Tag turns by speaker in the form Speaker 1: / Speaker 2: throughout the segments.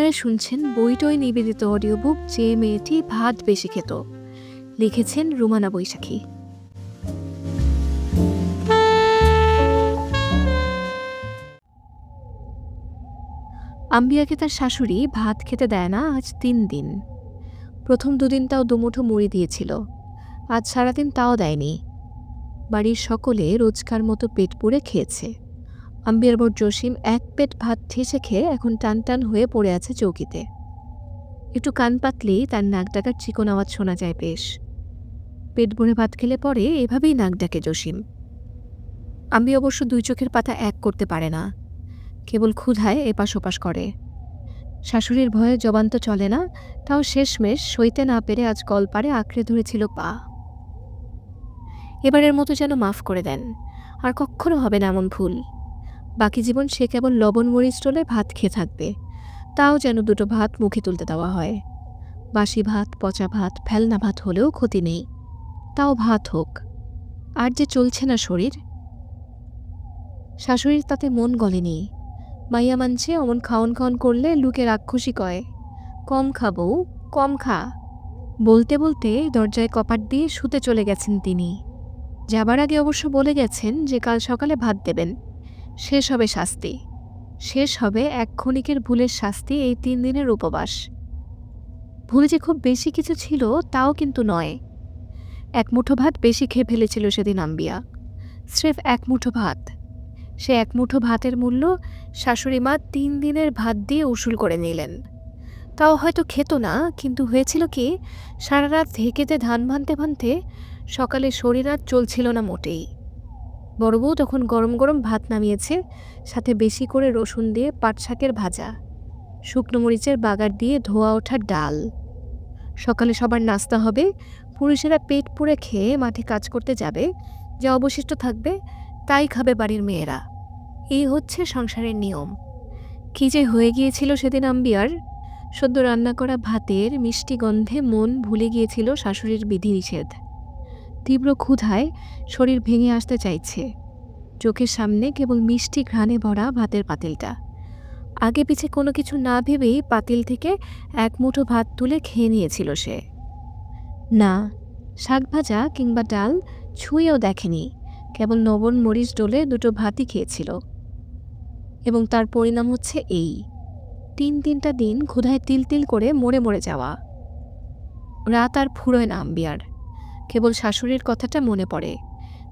Speaker 1: আপনারা শুনছেন বইটই নিবেদিত অডিও বুক যে মেয়েটি ভাত বেশি খেত। লিখেছেন রুমানা বৈশাখী। আম্বিয়াকে তার শাশুড়ি ভাত খেতে দেয় না আজ তিন দিন। প্রথম দুদিন তাও দুমুঠো মুড়ি দিয়েছিল। আজ সারাদিন তাও দেয়নি। বাড়ির সকলে রোজকার মতো পেট পুড়ে খেয়েছে। আম্বিয়ার বোর জসিম এক পেট ভাত ঠেসে খেয়ে এখন টান টান হয়ে পড়ে আছে চৌকিতে। একটু কান পাতলেই তার নাক ডাকার চিকন আওয়াজ শোনা যায় বেশ। পেট ভরে ভাত খেলে পরে এভাবেই নাক ডাকে জসিম। আম্বি অবশ্য দুই চোখের পাতা এক করতে পারে না। কেবল ক্ষুধায় এপাশ ওপাশ করে। শাশুড়ির ভয়ে জবান তো চলে না, তাও শেষমেশ সইতে না পেরে আজ কলপারে আঁকড়ে ধরেছিল পা। এবারের মতো যেন মাফ করে দেন, আর কখনো হবে না এমন ভুল। বাকি জীবন সে কেবল লবণ মরিচ ভাত খেয়ে থাকবে। তাও যেন দুটো ভাত মুখে তুলতে দেওয়া হয়। বাসি ভাত, পচা ভাত, ফেলনা ভাত হলেও ক্ষতি নেই। তাও ভাত হোক। আর যে চলছে না শরীর? শাশুড়ির তাতে মন গলেনি। মাইয়া মানছে অমন খাওন খাওন করলে লুকে রাক্ষসী কয়, কম খাব কম খা। বলতে বলতে দরজায় কপাট দিয়ে শুতে চলে গেছেন তিনি। যাবার আগে অবশ্য বলে গেছেন যে কাল সকালে ভাত দেবেন। শেষ হবে শাস্তি। শেষ হবে এক ক্ষণিকের ভুলের শাস্তি এই তিন দিনের উপবাস। ভুলে যে খুব বেশি কিছু ছিল, তাও কিন্তু নয়। এক মুঠো ভাত বেশি খেয়ে ফেলেছিল সেদিন আম্বিয়া। স্রেফ এক মুঠো ভাত। সে এক মুঠো ভাতের মূল্য শাশুড়ি মা তিন দিনের ভাত দিয়ে উসুল করে নিলেন। তাও হয়তো খেত না, কিন্তু হয়েছিল কি, সারা রাত ধেকেতে ধান ভানতে ভানতে সকালে শরীর আর চলছিল না মোটেই। বড় বউ তখন গরম গরম ভাত নামিয়েছে, সাথে বেশি করে রসুন দিয়ে পাট শাকের ভাজা, শুকনো মরিচের বাগার দিয়ে ধোয়া ওঠা ডাল। সকালে সবার নাস্তা হবে, পুরুষেরা পেট পুড়ে খেয়ে মাঠে কাজ করতে যাবে, যা অবশিষ্ট থাকবে, তাই খাবে বাড়ির মেয়েরা। এই হচ্ছে সংসারের নিয়ম। কী যে হয়ে গিয়েছিল সেদিন আম্বিয়ার, সদ্য রান্না করা ভাতের মিষ্টি গন্ধে মন ভুলে গিয়েছিল শাশুড়ির বিধিনিষেধ। তীব্র ক্ষুধায় শরীর ভেঙে আসতে চাইছে। চোখের সামনে কেবল মিষ্টি ঘ্রাণে ভরা ভাতের পাতিলটা। আগে পিছে কোনো কিছু না ভেবেই পাতিল থেকে এক মুঠো ভাত তুলে খেয়ে নিয়েছিল সে। না, শাক ভাজা কিংবা ডাল ছুঁয়েও দেখেনি, কেবল নবন মরিচ ডোলে দুটো ভাতই খেয়েছিল। এবং তার পরিণাম হচ্ছে এই, তিন তিনটা দিন ক্ষুধায় তিল তিল করে মরে মরে যাওয়া। রাত আর ফুরোয় না আম্বিয়ার। কেবল শাশুড়ির কথাটা মনে পড়ে।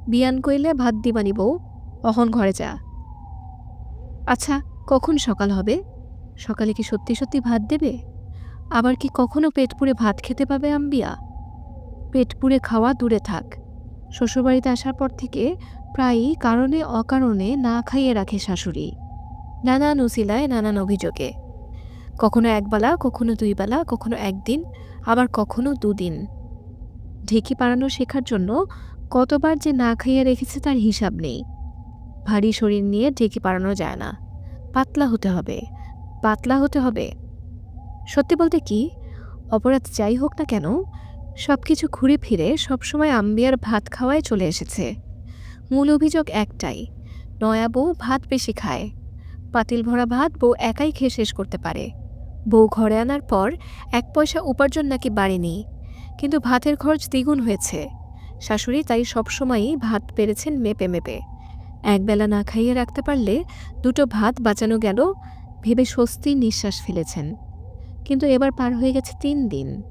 Speaker 1: বিয়ান কইলে, ভাত দিবানি বউ, অহন ঘরে যা। আচ্ছা কখন সকাল হবে? সকালে কি সত্যি সত্যি ভাত দেবে? আবার কি কখনো পেট পুড়ে ভাত খেতে পাবে আম্বিয়া? পেট পুড়ে খাওয়া দূরে থাক। শ্বশুরবাড়িতে আসার পর থেকে প্রায়ই কারণে অকারণে না খাইয়ে রাখে শাশুড়ি। নানান উসিলায়, নানান অভিযোগে। কখনো একবেলা, কখনো দুইবেলা, কখনো একদিন, আবার কখনো দুদিন। ঢেকি পাড়ানো শেখার জন্য কতবার যে না খাইয়ে রেখেছে তার হিসাব নেই। ভারী শরীর নিয়ে ঢেকে পাড়ানো যায় না। পাতলা হতে হবে। পাতলা হতে হবে। সত্যি বলতে কি, অপরাধ যাই হোক না কেন সব কিছু ঘুরে ফিরে সবসময় আম্বিয়ার ভাত খাওয়ায় চলে এসেছে। মূল অভিযোগ একটাই, নয়া বউ ভাত বেশি খায়। পাতিল ভরা ভাত বউ একাই খেয়ে শেষ করতে পারে। বউ ঘরে আনার পর এক পয়সা উপার্জন নাকি বাড়েনি। কিন্তু ভাতের খরচ দ্বিগুণ হয়েছে। শাশুড়ি তাই সবসময়ই ভাত পেরেছেন মেপে মেপে। একবেলা না খাইয়ে রাখতে পারলে দুটো ভাত বাঁচানো গেল, ভেবে স্বস্তির নিঃশ্বাস ফেলেছেন। কিন্তু এবার পার হয়ে গেছে তিন দিন।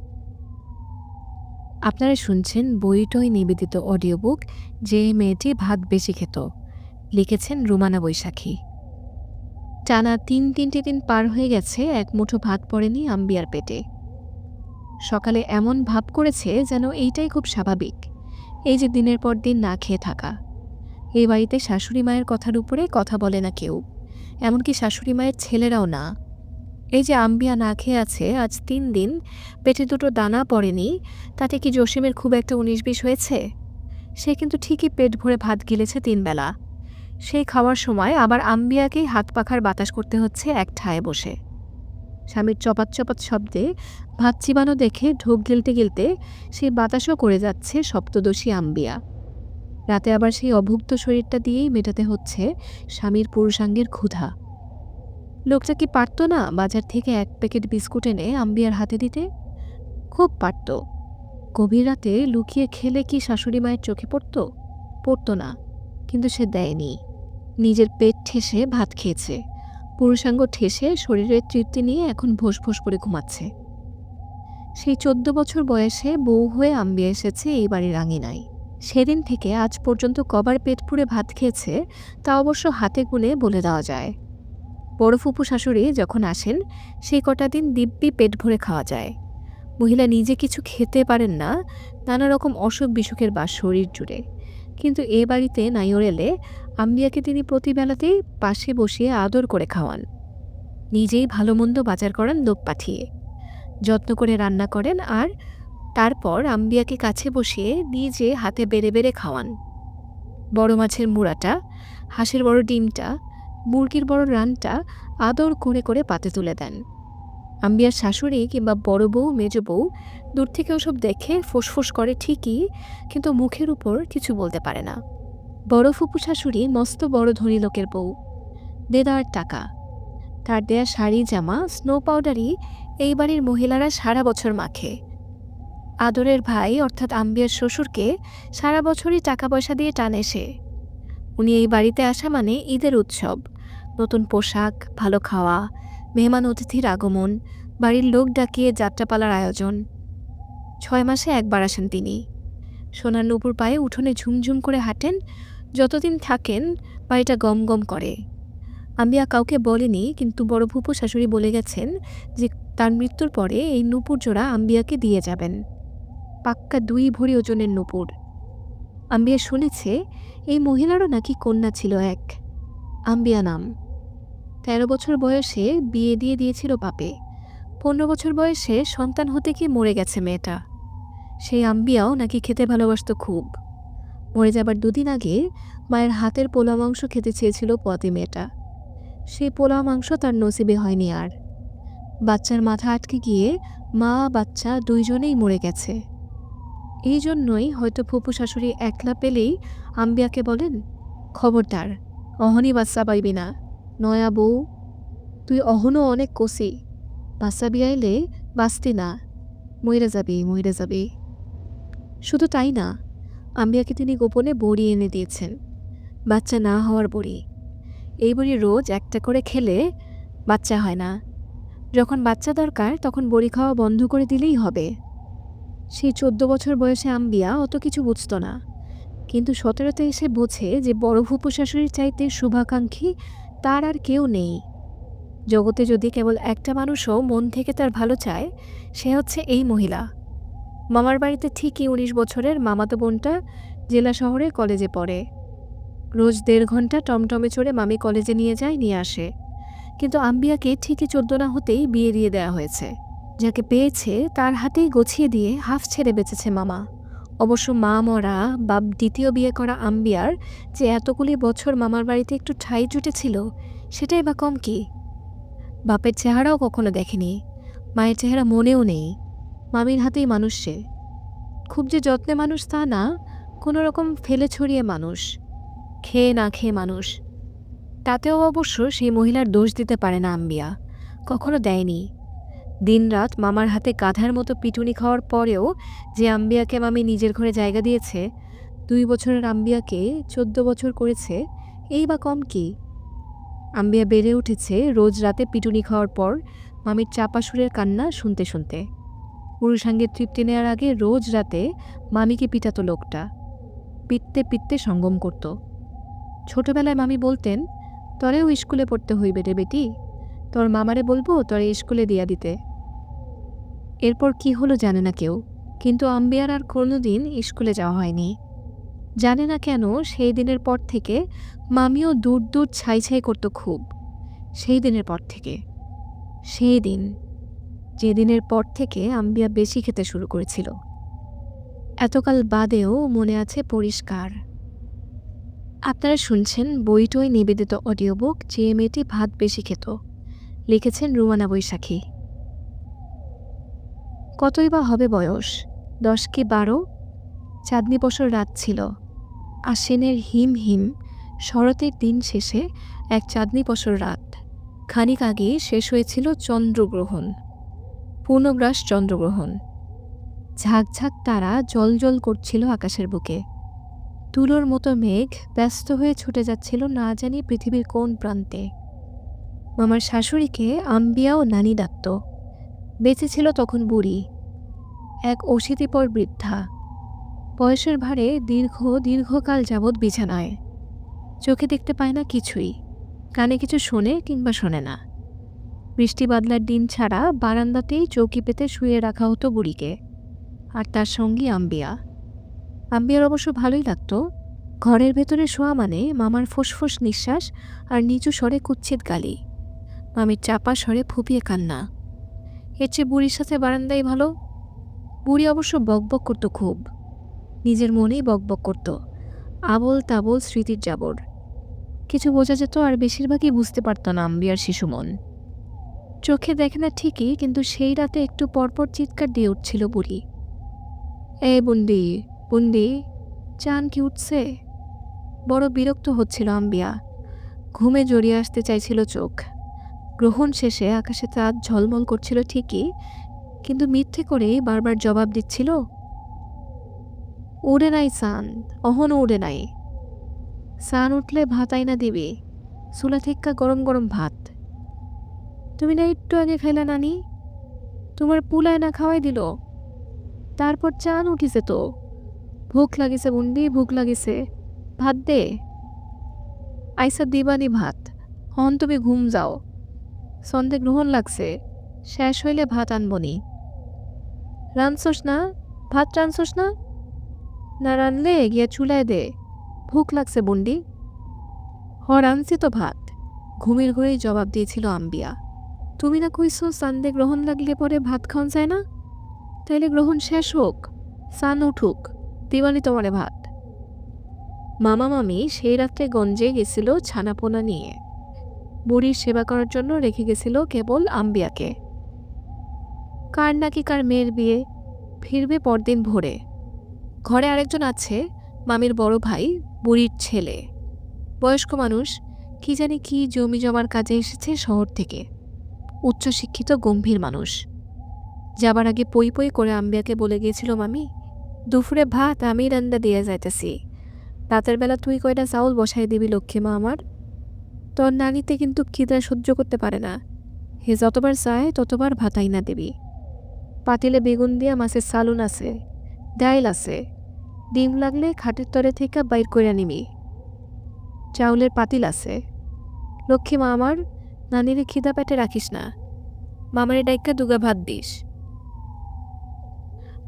Speaker 1: আপনারা শুনছেন বইটই নিবেদিত অডিও বুক যে মেয়েটি ভাত বেশি খেত। লিখেছেন রুমানা বৈশাখী। টানা তিন তিনটে দিন পার হয়ে গেছে, এক মুঠো ভাত পড়েনি আম্বিয়ার পেটে। সকালে এমন ভাব করেছে যেন এইটাই খুব স্বাভাবিক। এই যে দিনের পর দিন না খেয়ে থাকা। এই বাড়িতে শাশুড়ি মায়ের কথার উপরে কথা বলে না কেউ। এমনকি শাশুড়ি মায়ের ছেলেরাও না। এই যে আম্বিয়া না খেয়ে আছে, আজ তিন দিন, পেটে দুটো দানা পড়েনি, তাতে কি জসিমের খুব একটা উনিশ বিশ হয়েছে? সে কিন্তু ঠিকই পেট ভরে ভাত গিলেছে তিনবেলা সেই খাওয়ার সময় আবার আম্বিয়াকেই হাত পাখার বাতাস করতে হচ্ছে এক ঠায়ে বসে। স্বামীর চপাত চপাত শব্দে ভাত চিবানো দেখে ঢোক গিলতে গিলতে সে বাতাসও করে যাচ্ছে সপ্তদোষী আম্বিয়া। রাতে আবার সেই অভুক্ত শরীরটা দিয়েই মেটাতে হচ্ছে স্বামীর পুরুষাঙ্গের ক্ষুধা। লোকটা কি পারতো না বাজার থেকে এক প্যাকেট বিস্কুট এনে আম্বিয়ার হাতে দিতে? খুব পারত। গভীর রাতে লুকিয়ে খেলে কি শাশুড়ি মায়ের চোখে পড়তো? পড়তো না। কিন্তু সে দেয়নি। নিজের পেট ঠেসে ভাত খেয়েছে। পুরুষাঙ্গ ঠেসে শরীরের তৃপ্তি নিয়ে এখন ভোস ভোস করে ঘুমাচ্ছে। সেই চোদ্দ বছর বয়সে বউ হয়ে আম্বিয়া এসেছে এই বাড়ির আঙিনায়। সেদিন থেকে আজ পর্যন্ত কবার পেট পুড়ে ভাত খেয়েছে, তা অবশ্য হাতে গুনে বলে দেওয়া যায়। বড় ফুপু শাশুড়ি যখন আসেন, সেই কটা দিন দিব্যি পেট ভরে খাওয়া যায়। মহিলা নিজে কিছু খেতে পারেন না, নানা রকম অসুখ বিসুখের বাস শরীর জুড়ে। কিন্তু এ বাড়িতে নাইওর এলে আম্বিয়াকে তিনি প্রতিবেলাতেই পাশে বসিয়ে আদর করে খাওয়ান। নিজেই ভালো মন্দ বাজার করান লোক পাঠিয়ে। যত্ন করে রান্না করেন আর তারপর আম্বিয়াকে কাছে বসিয়ে নিজে হাতে বেড়ে বেড়ে খাওয়ান। বড় মাছের মুড়াটা, হাঁসের বড় ডিমটা, মুরগির বড় রানটা আদর করে করে পাতে তুলে দেন। আম্বিয়ার শাশুড়ি কিংবা বড় বউ, মেজ বউ দূর থেকে ওসব দেখে ফোঁসফোঁস করে ঠিকই, কিন্তু মুখের উপর কিছু বলতে পারে না। বড় ফুপু শাশুড়ি মস্ত বড় ধনী লোকের বউ। দেদার টাকা। তার দেয়া শাড়ি, জামা স্নো পাউডারই এই বাড়ির মহিলারা সারা বছর মাখে। আদরের ভাই, অর্থাৎ আম্বিয়ার শ্বশুরকে, সারা বছরই টাকা পয়সা দিয়ে টানে সে। উনি এই বাড়িতে আসা মানে ঈদের উৎসব। নতুন পোশাক, ভালো খাওয়া, মেহমান অতিথির আগমন, বাড়ির লোক ডাকিয়ে যাত্রাপালার আয়োজন। ছয় মাসে একবার আসেন তিনি। সোনার নুপুর পায়ে উঠোনে ঝুমঝুম করে হাঁটেন যতদিন থাকেন, বাড়িটা গম গম করে আম্বিয়া কাউকে বলেনি, কিন্তু বড় ভূপু শাশুড়ি বলে গেছেন যে, তার মৃত্যুর পরে এই নূপুর জোড়া আম্বিয়াকে দিয়ে যাবেন। পাক্কা দুই ভরি ওজনের নূপুর। আম্বিয়া শুনেছে, এই মহিলারও নাকি কন্যা ছিল এক। আম্বিয়া নাম। তেরো বছর বয়সে বিয়ে দিয়ে দিয়েছিল বাপে। পনেরো বছর বয়সে সন্তান হতে কি মরে গেছে মেয়েটা। সেই আম্বিয়াও নাকি খেতে ভালোবাসত খুব। মরে যাবার দুদিন আগে মায়ের হাতের পোলা মাংস খেতে চেয়েছিল পতি মেয়েটা। সেই পোলা মাংস তার নসিবে হয়নি আর। বাচ্চার মাথা আটকে গিয়ে মা বাচ্চা দুইজনেই মরে গেছে। এই জন্যই হয়তো ফুপু শাশুড়ি একলা পেলেই আম্বিয়াকে বলেন, খবরদার, অহনি বাচ্চা পাইবি না, নয়া বউ। তুই অহনও অনেক কষি, বাচ্চা বিয়াইলে বাঁচতি না, মইরে যাবি মইরে যাবি। শুধু তাই না আম্বিয়াকে তিনি গোপনে বড়ি এনে দিয়েছেন। বাচ্চা না হওয়ার বড়ি। এই বড়ি রোজ একটা করে খেলে বাচ্চা হয় না। যখন বাচ্চা দরকার, তখন বড়ি খাওয়া বন্ধ করে দিলেই হবে। সেই চোদ্দ বছর বয়সে আম্বিয়া অত কিছু বুঝত না। কিন্তু সতেরোতে এসে বোঝে যে বড় ভূপু শাশুড়ির চাইতে শুভাকাঙ্ক্ষী তার আর কেউ নেই। জগতে যদি কেবল একটা মানুষও মন থেকে তার ভালো চায়, সে হচ্ছে এই মহিলা। মামার বাড়িতে ঠিকই উনিশ বছরের মামাতো বোনটা জেলা শহরে কলেজে পড়ে। রোজ দেড় ঘণ্টা টমটমে চড়ে মামি কলেজে নিয়ে যায়, নিয়ে আসে। কিন্তু আম্বিয়াকে ঠিকই চোদ্দ না হতেই বিয়ে দিয়ে দেওয়া হয়েছে। যাকে পেয়েছে তার হাতেই গছিয়ে দিয়ে হাফ ছেড়ে বেঁচেছে মামা। অবশ্য মা মরা বা দ্বিতীয় বিয়ে করা আম্বিয়ার যে এতগুলি বছর মামার বাড়িতে একটু ঠাই জুটেছিল, সেটাই বা কম কি? বাপের চেহারাও কখনো দেখেনি। মায়ের চেহারা মনেও নেই। মামির হাতেই মানুষ। সে খুব যে যত্নে মানুষ তা না কোনো রকম ফেলে ছড়িয়ে মানুষ, খেয়ে না খেয়ে মানুষ। তাতেও অবশ্য সেই মহিলার দোষ দিতে পারে না আম্বিয়া, কখনো দেয়নি। দিনরাত মামার হাতে গাধার মতো পিটুনি খাওয়ার পরেও যে আম্বিয়াকে মামি নিজের ঘরে জায়গা দিয়েছে, দুই বছরের আম্বিয়াকে চোদ্দ বছর করেছে, এই বা কম কি? আম্বিয়া বেড়ে উঠেছে রোজ রাতে পিটুনি খাওয়ার পর মামির চাপা সুরের কান্না শুনতে শুনতে। পুরুষাঙ্গের তৃপ্তি নেওয়ার আগে রোজ রাতে মামিকে পিটাতো লোকটা। পিটতে পিটতে সঙ্গম করত। ছোটবেলায় মামি বলতেন, তরেও স্কুলে পড়তে হইবে রে বেটি। তোর মামারে বলব তরে স্কুলে দিয়া দিতে। এরপর কি হলো জানে না কেউ, কিন্তু আম্বিয়ার আর কোনো দিন স্কুলে যাওয়া হয়নি। জানে না কেন সেই দিনের পর থেকে মামিও দূর দূর ছাই ছাই করতো খুব। সেই দিনের পর থেকে। সেই দিন। যে দিনের পর থেকে আম্বিয়া বেশি খেতে শুরু করেছিল। এতকাল বাদেও মনে আছে পরিষ্কার। আপনারা শুনছেন বইটই নিবেদিত অডিও বুক যে মেয়েটি ভাত বেশি খেত। লিখেছেন রুমানা বৈশাখী। কতই বা হবে বয়স? দশ কি বারো? চাঁদনি বছর রাত ছিল। আশ্বিনের হিম হিম শরতের দিন শেষে এক চাঁদনি বছর রাত। খানিক আগে শেষ হয়েছিল চন্দ্রগ্রহণ। পূর্ণগ্রাস চন্দ্রগ্রহণ। ঝাঁকঝাঁক তারা জল করছিল আকাশের বুকে। তুলোর মতো মেঘ ব্যস্ত হয়ে ছুটে যাচ্ছিল না জানি পৃথিবীর কোন প্রান্তে। মামার শাশুড়িকে আম্বিয়া ও নানি ডাকত। বেঁচে ছিল তখন বুড়ি। এক অশীতিপর বৃদ্ধা। বয়সের ভারে দীর্ঘ, দীর্ঘকাল যাবৎ বিছানায়। চোখে দেখতে পায় না কিছুই। কানে কিছু শোনে কিংবা শোনে না। বৃষ্টি বাদলার দিন ছাড়া বারান্দাতেই চৌকি পেতে শুয়ে রাখা হতো বুড়িকে। আর তার সঙ্গী আম্বিয়া। আম্বিয়ার অবশ্য ভালোই লাগতো। ঘরের ভেতরে শোয়া মানে মামার ফোসফোস নিঃশ্বাস আর নিচু স্বরে কুচ্ছিত গালি। মামির চাপা স্বরে ফুপিয়ে কান্না। এর চেয়ে বুড়ির সাথে বারান্দাই ভালো। বুড়ি অবশ্য বকবক করতো খুব। নিজের মনেই বকবক করত। আবল তাবল স্মৃতির জাবর। কিছু বোঝা যেত আর বেশিরভাগই বুঝতে পারত না আম্বিয়ার শিশু মন চোখে দেখে না ঠিকই, কিন্তু সেই রাতে একটু পরপর চিৎকার দিয়ে উঠছিল বুড়ি। এ বুন্দি বুন্দি চান কি উঠছে? বড় বিরক্ত হচ্ছিল আম্বিয়া। ঘুমে জড়িয়ে আসতে চাইছিল চোখ। গ্রহণ শেষে আকাশে চাঁদ ঝলমল করছিল ঠিকই, কিন্তু মিথ্যে করেই বারবার জবাব দিচ্ছিল, উড়ে নাই সান অহনও উড়ে নাই। সান উঠলে ভাত আইনা দিবি সুলা থেক্কা গরম গরম ভাত। তুমি না একটু আগে খাইলা নানি? তোমার পুলায় না খাওয়াই দিল। তারপর চান উঠিছে তো। ভুক লাগিছে বুন্ডি ভুক লাগিছে। ভাত দে। আইসা দিবানি ভাত। হন তুমি ঘুম যাও। সন্ধে গ্রহণ লাগছে। শেষ হইলে ভাত আনবনি। রানছোস না? ভাত রানছোস না? না রানলে গিয়া চুলায় দে। ভুক লাগছে বন্ডি হ, রানছি তো ভাত। ঘুমের ঘরেই জবাব দিয়েছিল আম্বিয়া। তুমি না কইছো সান্দে গ্রহণ লাগলে পরে ভাত খাওয়ান যায় না? তাইলে গ্রহণ শেষ হোক, সান উঠুক দিওয়ানি তোমারে ভাত। মামা মামি সেই রাত্রে গঞ্জে গেছিল ছানাপোনা নিয়ে। বুড়ির সেবা করার জন্য রেখে গেছিল কেবল আম্বিয়াকে। কার নাকি কার মেয়ের বিয়ে, ফিরবে পরদিন ভোরে। ঘরে আরেকজন আছে, মামির বড় ভাই, বুড়ির ছেলে। বয়স্ক মানুষ, কি জানি কি জমি জমার কাজে এসেছে শহর থেকে। উচ্চশিক্ষিত গম্ভীর মানুষ। যাবার আগে পই পই করে আম্বিয়াকে বলে গিয়েছিল, মামি, দুপুরে ভাত আমি রান্না দিয়ে যাইতেছি। রাতের বেলা তুই কয়টা চাউল বসাই দিবি, লক্ষ্মী মা আমার? তোর নানিতে কিন্তু খিদা সহ্য করতে পারে না। হে যতবার চায়, ততবার ভাতাই না দিবি। পাতিলে বেগুন দিয়া মাছের সালুন আছে, ডাইল আছে। ডিম লাগলে খাটের তরে থেকে বাইর করে নিবি। চাউলের পাতিল আছে। লক্ষ্মী মা আমার নানিরে খিদা পেটে রাখিস না। মামারে ডাইকা দুগা ভাত দিস।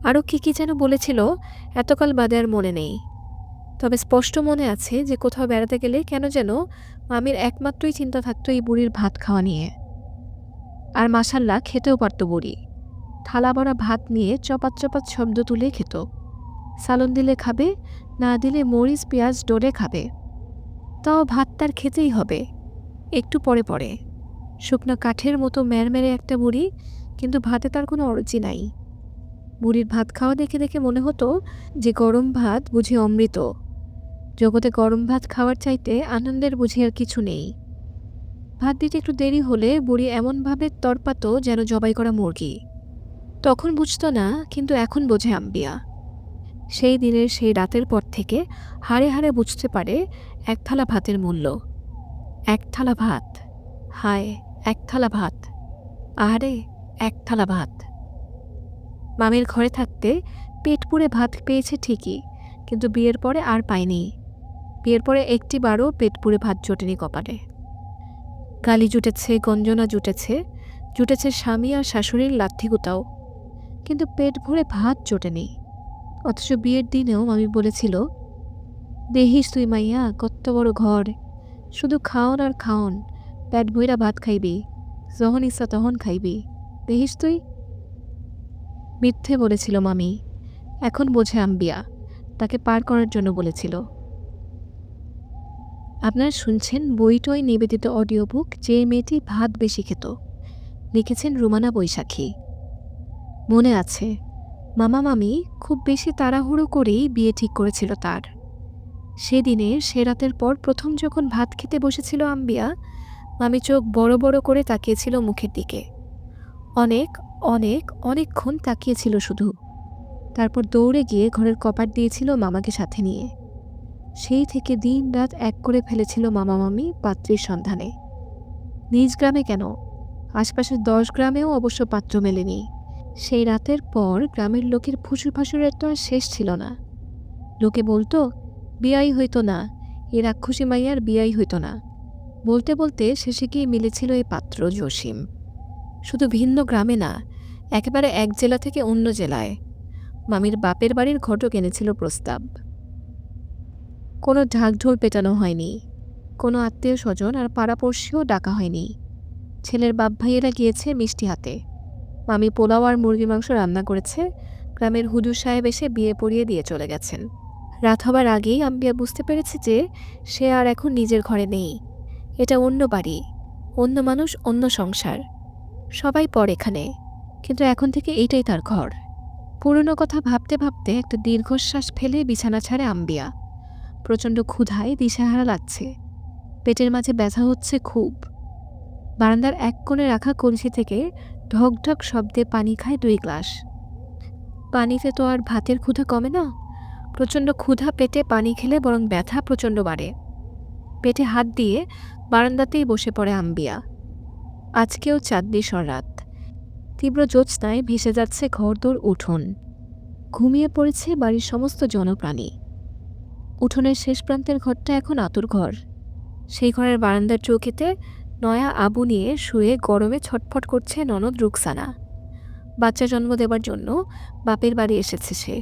Speaker 1: আরও কী কী যেন বলেছিল, এতকাল বাদে আর মনে নেই। তবে স্পষ্ট মনে আছে যে কোথাও বেড়াতে গেলে কেন যেন মামির একমাত্রই চিন্তা থাকতো এই বুড়ির ভাত খাওয়া নিয়ে। আর মাসাল্লা খেতেও পারত বুড়ি। থালা ভরা ভাত নিয়ে চপাত চপাত শব্দ তুলে খেত। সালন দিলে খাবে, না দিলে মরিচ, পেঁয়াজ, ডোরে খাবে। তাও ভাত তার খেতেই হবে। একটু পরে পরে। শুকনো কাঠের মতো ম্যারমেরে একটা বুড়ি কিন্তু ভাতে তার কোনো অরুচি নাই। বুড়ির ভাত খাওয়া দেখে দেখে মনে হতো যে গরম ভাত বুঝি অমৃত। জগতে গরম ভাত খাওয়ার চাইতে আনন্দের বুঝি আর কিছু নেই। ভাত দিতে একটু দেরি হলে বুড়ি এমনভাবে তরপাত যেন জবাই করা মুরগি। তখন বুঝতো না, কিন্তু এখন বোঝে আম্বিয়া। সেই দিনের সেই রাতের পর থেকে হাড়ে হাড়ে বুঝতে পারে, এক থালা ভাতের মূল্য। এক থালা ভাত। হায় এক থালা ভাত। আহারে, এক থালা ভাত। মামির ঘরে থাকতে পেট পুড়ে ভাত পেয়েছে ঠিকই, কিন্তু বিয়ের পরে আর পায়নি বিয়ের পরে একটি বারও পেট পুড়ে ভাত জোটেনি কপালে। গালি জুটেছে, গঞ্জনা জুটেছে জুটেছে স্বামী আর শাশুড়ির লাথিগুতাও। কিন্তু পেট ভরে ভাত জোটেনি। অথচ বিয়ের দিনেও মামি বলেছিল, দেহিস তুই মাইয়া কত বড় ঘর। শুধু খাওন আর খাওন পেট ভইরা ভাত খাইবি যখন ইচ্ছা তখন খাইবি দেহিস তুই? মিথ্যে বলেছিল মামি, এখন বোঝে আম্বিয়া, তাকে পার করার জন্য বলেছিল। আপনারা শুনছেন বইটই নিবেদিত অডিও বুক যে মেয়েটি ভাত বেশি খেত। লিখেছেন রুমানা বৈশাখী। মনে আছে, মামা মামি খুব বেশি তাড়াহুড়ো করেই বিয়ে ঠিক করেছিল তার। সেদিনে সে রাতের পর প্রথম যখন ভাত খেতে বসেছিল আম্বিয়া মামি চোখ বড় বড় করে তাকিয়েছিল মুখের দিকে। অনেক অনেক, অনেকক্ষণ তাকিয়েছিল শুধু। তারপর দৌড়ে গিয়ে ঘরের কপাট দিয়েছিল মামাকে সাথে নিয়ে। সেই থেকে দিন রাত এক করে ফেলেছিল মামা মামি পাত্রীর সন্ধানে। নিজ গ্রামে কেন? আশপাশের দশ গ্রামেও অবশ্য পাত্র মেলেনি। সেই রাতের পর গ্রামের লোকের ফুসুর ফাসুরের তো আর শেষ ছিল না। লোকে বলতো, বিয়াই হইতো না। এ রাক্ষসী মাইয়ার বিয়াই হইতো না। বলতে বলতে শেষে গিয়ে মিলেছিল এই পাত্র জসিম। শুধু ভিন্ন গ্রামে না, একেবারে এক জেলা থেকে অন্য জেলায়। মামির বাপের বাড়ির ঘটক এনেছিল প্রস্তাব। কোনো ঢাকঢোল পেটানো হয়নি, কোনো আত্মীয় স্বজন আর পাড়াপড়শিও ডাকা হয়নি। ছেলের বাপ ভাইয়েরা গিয়েছে মিষ্টি হাতে। মামি পোলাও আর মুরগি মাংস রান্না করেছে, গ্রামের হুজুর সাহেব এসে বিয়ে পড়িয়ে দিয়ে চলে গেছেন। রাত হবার আগেই আম্বিয়া বুঝতে পেরেছে যে সে আর এখন নিজের ঘরে নেই। এটা অন্য বাড়ি, অন্য মানুষ, অন্য সংসার। সবাই পর এখানে, কিন্তু এখন থেকে এইটাই তার ঘর। পুরনো কথা ভাবতে ভাবতে একটা দীর্ঘশ্বাস ফেলে বিছানা ছাড়ে আম্বিয়া। প্রচণ্ড ক্ষুধায় দিশাহারা লাগছে। পেটের মাঝে ব্যথা হচ্ছে খুব। বারান্দার এক কোণে রাখা কলসি থেকে ঢক ঢক শব্দে পানি খায় দুই গ্লাস। পানিতে তো আর ভাতের ক্ষুধা কমে না। প্রচণ্ড ক্ষুধা পেটে পানি খেলে বরং ব্যথা প্রচণ্ড বাড়ে। পেটে হাত দিয়ে বারান্দাতেই বসে পড়ে আম্বিয়া। আজকেও চাঁদনি রাত তীব্র জ্যোৎস্নায় ভেসে যাচ্ছে ঘরদোর উঠোন। ঘুমিয়ে পড়েছে বাড়ির সমস্ত জনপ্রাণী। উঠোনের শেষ প্রান্তের ঘরটা এখন আতুর ঘর। সেই ঘরের বারান্দার চৌকিতে নয়া আবু নিয়ে শুয়ে গরমে ছটফট করছে ননদ রুকসানা। বাচ্চা জন্ম দেবার জন্য বাপের বাড়ি এসেছে সে।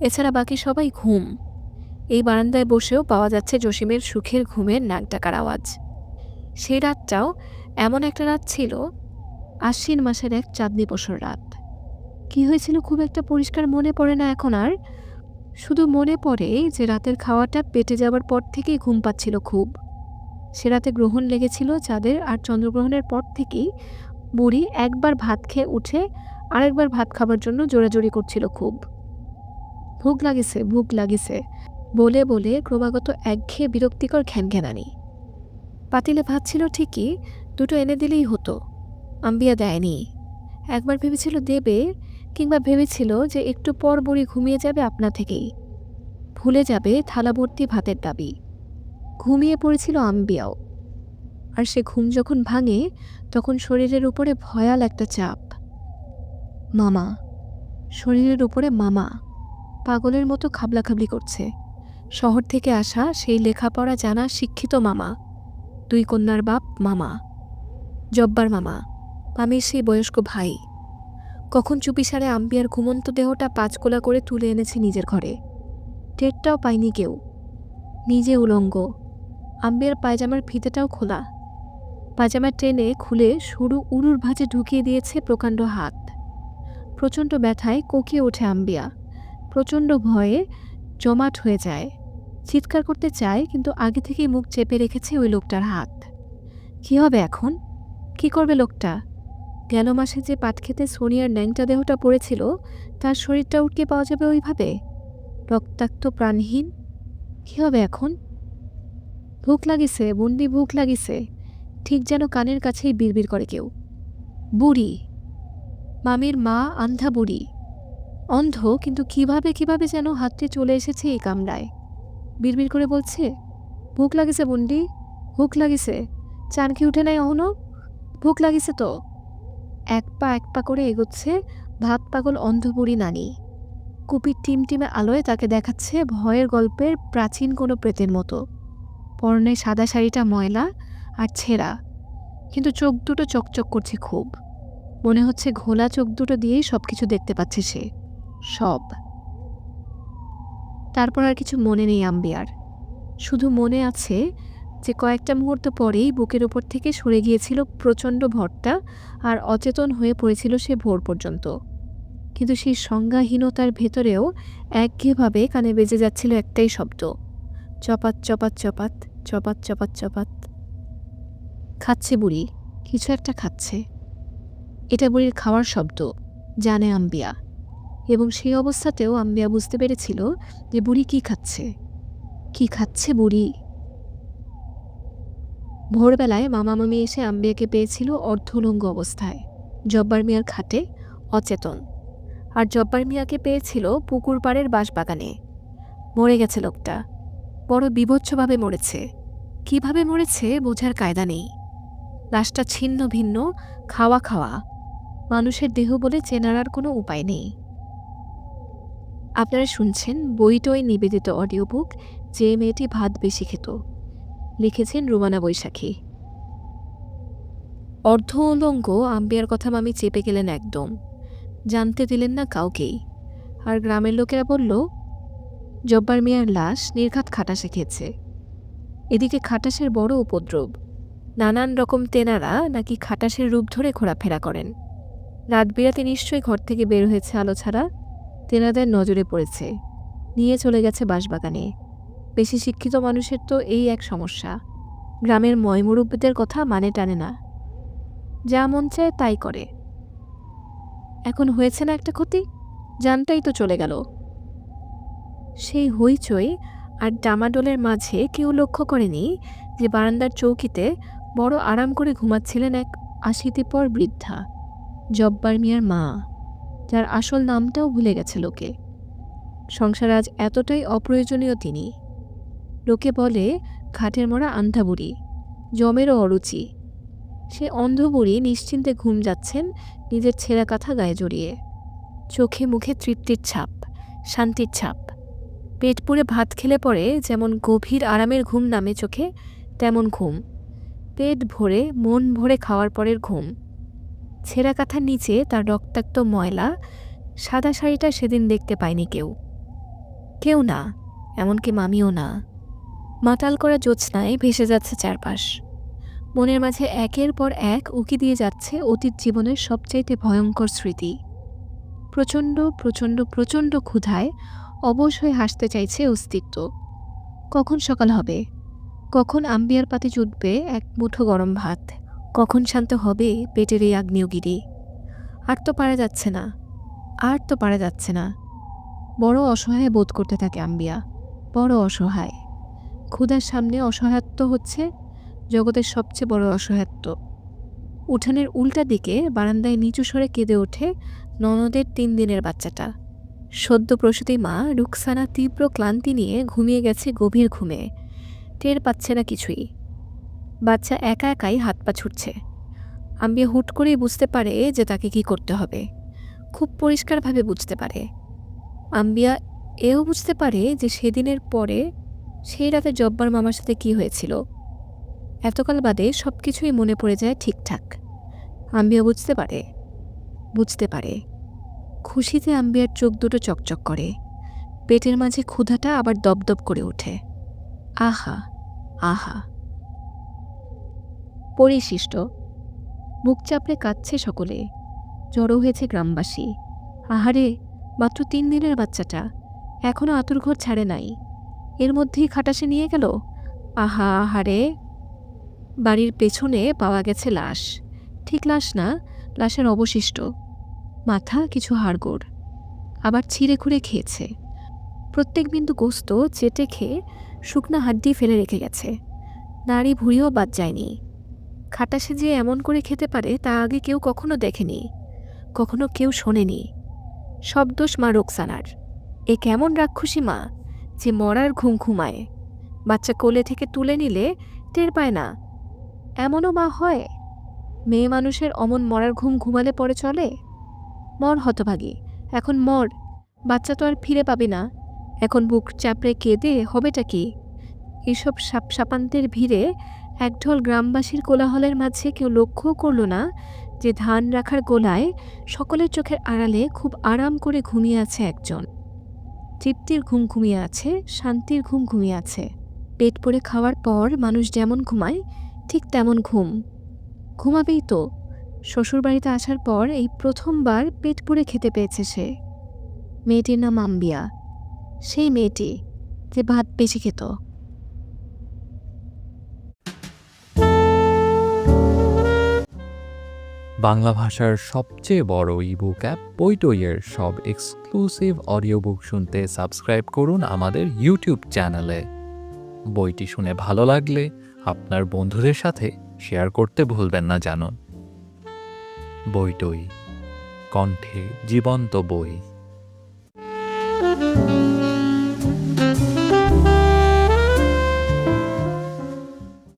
Speaker 1: এছাড়া বাকি সবাই ঘুম। এই বারান্দায় বসেও পাওয়া যাচ্ছে জসিমের সুখের ঘুমের নাক ডাকার আওয়াজ। সেই রাতটাও এমন একটা রাত ছিল, আশ্বিন মাসের এক চাঁদনি বছর রাত। কি হয়েছিল খুব একটা পরিষ্কার মনে পড়ে না এখন আর। শুধু মনে পড়ে যে রাতের খাওয়াটা পেটে যাওয়ার পর থেকেই ঘুম পাচ্ছিল খুব। সে রাতে গ্রহণ লেগেছিল চাঁদের আর চন্দ্রগ্রহণের পর থেকেই বুড়ি একবার ভাত খেয়ে উঠে আরেকবার ভাত খাবার জন্য জোরাজোরি করছিল খুব। ভুক লাগিছে ভুক লাগিছে। বলে বলে ক্রমাগত একঘেয়ে বিরক্তিকর ঘ্যানঘ্যানানি। পাতিলে ভাত ছিল ঠিকই, দুটো এনে দিলেই হতো। আম্বিয়া দেয়নি। একবার ভেবেছিল দেবে কিংবা ভেবেছিল যে একটু পর বুড়ি ঘুমিয়ে যাবে আপনা থেকেই। ভুলে যাবে থালা ভর্তি ভাতের দাবি। ঘুমিয়ে পড়েছিল আম্বিয়াও। আর সে ঘুম যখন ভাঙে, তখন শরীরের উপরে ভয়াল একটা চাপ। মামা, শরীরের উপরে মামা, পাগলের মতো খাবলাখাবলি করছে। শহর থেকে আসা সেই লেখাপড়া জানা শিক্ষিত মামা। দুই কন্যার বাপ মামা, জব্বার মামা, মামির সেই বয়স্ক ভাই। কখন চুপিসারে আম্বিয়ার ঘুমন্ত দেহটা পাঁচকোলা করে তুলে এনেছে নিজের ঘরে। টেরটাও পায়নি কেউ। নিজে উলঙ্গ। আম্বিয়ার পায়জামার ফিতেটাও খোলা। পায়জামার টেনে খুলে সরু উড়ুর ভাঁজে ঢুকিয়ে দিয়েছে প্রকাণ্ড হাত। প্রচণ্ড ব্যথায় কোকিয়ে ওঠে আম্বিয়া। প্রচণ্ড ভয়ে জমাট হয়ে যায়। চিৎকার করতে চায়, কিন্তু আগে থেকেই মুখ চেপে রেখেছে ওই লোকটার হাত। কি হবে এখন? কি করবে লোকটা? গেল মাসে যে পাট খেতে সোনিয়ার ন্যাংটা দেহটা পড়েছিল, তার শরীরটা উঠকে পাওয়া যাবে ওইভাবে? রক্তাক্ত প্রাণহীন? কী হবে এখন? ভুক লাগিছে বন্দি ভুক লাগিছে। ঠিক যেন কানের কাছেই বিড়বিড় করে কেউ। বুড়ি। মামির মা আন্ধা বুড়ি। অন্ধ, কিন্তু কীভাবে কীভাবে যেন হাতটি চলে এসেছে এই কামরায়। বিড়বিড় করে বলছে, ভুক লাগিছে বন্ডি, ভুক লাগিছে। চান কি উঠে নাই অহনো? ভুক লাগিছে তো? এক পা এক পা করে এগোচ্ছে ভাত পাগল অন্ধপুরি নানি। কুপির টিমটিমে আলোয় তাকে দেখাচ্ছে ভয়ের গল্পের প্রাচীন কোনো প্রেতের মতো। পরনে সাদা শাড়িটা ময়লা আর ছেঁড়া, কিন্তু চোখ দুটো চকচক করছে খুব। মনে হচ্ছে ঘোলা চোখ দুটো দিয়েই সব কিছু দেখতে পাচ্ছে সে, সব। তারপর আর কিছু মনে নেই আম্বিয়ার। শুধু মনে আছে যে কয়েকটা মুহূর্ত পরেই বুকের ওপর থেকে সরে গিয়েছিল প্রচণ্ড ভরটা আর অচেতন হয়ে পড়েছিল সে ভোর পর্যন্ত। কিন্তু সেই সংজ্ঞাহীনতার ভেতরেও একঘেয়েভাবে কানে বেজে যাচ্ছিল একটাই শব্দ। চপাত চপাত চপাত চপাত চপাত চপাত। খাচ্ছে বুড়ি, কিছু একটা খাচ্ছে। এটা বুড়ির খাওয়ার শব্দ, জানে আম্বিয়া। এবং সেই অবস্থাতেও আম্বিয়া বুঝতে পেরেছিল যে বুড়ি কি খাচ্ছে। কি খাচ্ছে বুড়ি? ভোরবেলায় মামা মামি এসে আম্বিয়াকে পেয়েছিল অর্ধলঙ্গ অবস্থায়, জব্বার মিয়ার খাটে, অচেতন। আর জব্বার মিয়াকে পেয়েছিল পুকুর পাড়ের বাঁশবাগানে মরে গেছে লোকটা। বড় বিভৎসভাবে মরেছে। কীভাবে মরেছে বোঝার কায়দা নেই। লাশটা ছিন্ন ভিন্ন, খাওয়া খাওয়া। মানুষের দেহ বলে চেনার আর কোনো উপায় নেই। আপনারা শুনছেন বইটই নিবেদিত অডিও বুক যে মেয়েটি ভাত বেশি খেত। লিখেছেন রুমানা বৈশাখী। অর্ধ উলঙ্গ আম্বিয়ার কথা মামি চেপে গেলেন একদম। জানতে দিলেন না কাউকেই। আর গ্রামের লোকেরা বলল, জব্বার মিয়ার লাশ নির্ঘাত খাটাসে খেয়েছে। এদিকে খাটাসের বড় উপদ্রব। নানান রকম তেনারা নাকি খাটাসের রূপ ধরে ঘোরাফেরা করেন। রাত বিরাতে নিশ্চয়ই ঘর থেকে বের হয়েছে আলো ছাড়া। তেনাদের নজরে পড়েছে। নিয়ে চলে গেছে বাঁশবাগানে। বেশি শিক্ষিত মানুষের তো এই এক সমস্যা। গ্রামের ময়মুরব্বীদের কথা মানে টানে না। যা মন চায় তাই করে। এখন হয়েছে না একটা ক্ষতি? জানটাই তো চলে গেল। সেই হইচই আর ডামাডোলের মাঝে কেউ লক্ষ্য করেনি যে বারান্দার চৌকিতে বড় আরাম করে ঘুমাচ্ছিলেন এক আশিতিপর বৃদ্ধা, জব্বার মিয়ার মা। যার আসল নামটাও ভুলে গেছে লোকে। সংসার আজ এতটাই অপ্রয়োজনীয় তিনি। লোকে বলে খাটের মরা আন্ধা বুড়ি জমেরও অরুচি। সে অন্ধ বুড়ি নিশ্চিন্তে ঘুম যাচ্ছেন নিজের ছেঁড়া কাঁথা গায়ে জড়িয়ে। চোখে মুখে তৃপ্তির ছাপ, শান্তির ছাপ। পেট পুড়ে ভাত খেলে পরে যেমন গভীর আরামের ঘুম নামে চোখে, তেমন ঘুম। পেট ভরে, মন ভরে খাওয়ার পরের ঘুম। ছেঁড়া কাঁথার নিচে তার রক্তাক্ত ময়লা, সাদা শাড়িটা সেদিন দেখতে পায়নি কেউ। কেউ না, এমনকি মামিও না। মাতাল করা জ্যোৎস্নায় ভেসে যাচ্ছে চারপাশ। মনের মাঝে একের পর এক উকি দিয়ে যাচ্ছে অতীত জীবনের সবচাইতে ভয়ঙ্কর স্মৃতি। প্রচণ্ড প্রচণ্ড প্রচণ্ড ক্ষুধায় অবশ হয়ে হাসতে চাইছে অস্তিত্ব। কখন সকাল হবে? কখন আম্বিয়ার পাতে জুটবে এক মুঠো গরম ভাত? কখন শান্ত হবে পেটের এই আগ্নেয়গিরি? আর তো পারা যাচ্ছে না, আর তো পারা যাচ্ছে না। বড় অসহায় বোধ করতে থাকে আম্বিয়া, বড় অসহায়। ক্ষুধার সামনে অসহায়ত্ব হচ্ছে জগতের সবচেয়ে বড় অসহায়ত্ব। উঠানের উল্টা দিকে বারান্দায় নিচু স্বরে কেঁদে ওঠে ননদের তিন দিনের বাচ্চাটা। সদ্য প্রসূতি মা রুকসানা তীব্র ক্লান্তি নিয়ে ঘুমিয়ে গেছে গভীর ঘুমে। টের পাচ্ছে না কিছুই। বাচ্চা একা একাই হাত পা ছুটছে। আম্বিয়া হুট করেই বুঝতে পারে যে তাকে কি করতে হবে। খুব পরিষ্কারভাবে বুঝতে পারে। আম্বিয়া এও বুঝতে পারে যে সেদিনের পরে সেই রাতে জব্বার মামার সাথে কি হয়েছিল। এতকাল বাদে সব কিছুই মনে পড়ে যায় ঠিকঠাক। আম্বিয়া বুঝতে পারে। বুঝতে পারে। খুশিতে আম্বিয়ার চোখ দুটো চকচক করে। পেটের মাঝে ক্ষুধাটা আবার দপদপ করে ওঠে। আহা আহা। পরিশিষ্ট। বুক চাপড়ে কাঁদছে সকলে। জড়ো হয়েছে গ্রামবাসী। আহারে, মাত্র তিন দিনের বাচ্চাটা। এখনও আতুরঘর ছাড়ে নাই। এর মধ্যেই খাটাসে নিয়ে গেল? আহা, আহারে। বাড়ির পেছনে পাওয়া গেছে লাশ। ঠিক লাশ না, লাশের অবশিষ্ট। মাথা কিছু হাড়গোড়। আবার ছিঁড়ে খুঁড়ে খেয়েছে। প্রত্যেক বিন্দু গোস্ত চেটে খেয়ে শুকনা হাড্ডি ফেলে রেখে গেছে। নাড়ি ভুঁড়িও বাদ যায়নি। খাটাসে যে এমন করে খেতে পারে তা আগে কেউ কখনো দেখেনি। কখনো কেউ শোনেনি। সব দোষ মা রোকসানার। এ কেমন রাক্ষসী মা যে মরার ঘুম ঘুমায়। বাচ্চা কোলে থেকে তুলে নিলে টের পায় না। এমনও মা হয়? মেয়ে মানুষের অমন মরার ঘুম ঘুমালে পরে চলে? মর হতভাগী, এখন মর। বাচ্চা তো আর ফিরে পাবে না। এখন বুক চাপড়ে কেঁদে হবেটা কি? এসব সাপ সাপান্তের ভিড়ে একঢল গ্রামবাসীর কোলাহলের মাঝে কেউ লক্ষ্যও করল না যে ধান রাখার গোলায় সকলের চোখের আড়ালে খুব আরাম করে ঘুমিয়ে আছে একজন। তৃপ্তির ঘুম ঘুমিয়ে আছে, শান্তির ঘুম ঘুমিয়ে আছে। পেট পরে খাওয়ার পর মানুষ যেমন ঘুমায়, ঠিক তেমন ঘুম। ঘুমাবেই তো। শ্বশুরবাড়িতে আসার পর এই প্রথমবার পেট পুড়ে খেতে পেয়েছে সে। মেয়েটির নাম আম্বিয়া। সেই মেয়েটি যে ভাত বেশি খেত।
Speaker 2: বাংলা ভাষার সবচেয়ে বড় ইবুক অ্যাপ বইটইয়ের সব এক্সক্লুসিভ অডিও বুক শুনতে সাবস্ক্রাইব করুন আমাদের ইউটিউব চ্যানেলে বইটি শুনে ভালো লাগলে আপনার বন্ধুদের সাথে শেয়ার করতে ভুলবেন না জানুন। বইটই, কণ্ঠে জীবন্ত বই।